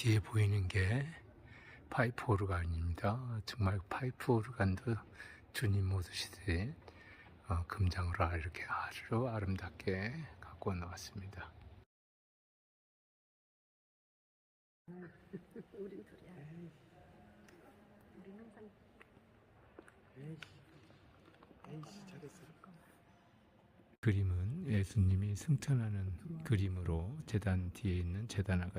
뒤에 보이는 게 파이프 오르간입니다. 정말 파이프 오르간도 주님 모드시듯 어, 금장으로 이렇게 아주 아름답게 갖고 나왔습니다. 우린 둘이야. 우리 항상 에이씨 에이씨 잘했어. 그림은 예수님이 승천하는 그림으로 재단 뒤에 있는 재단화가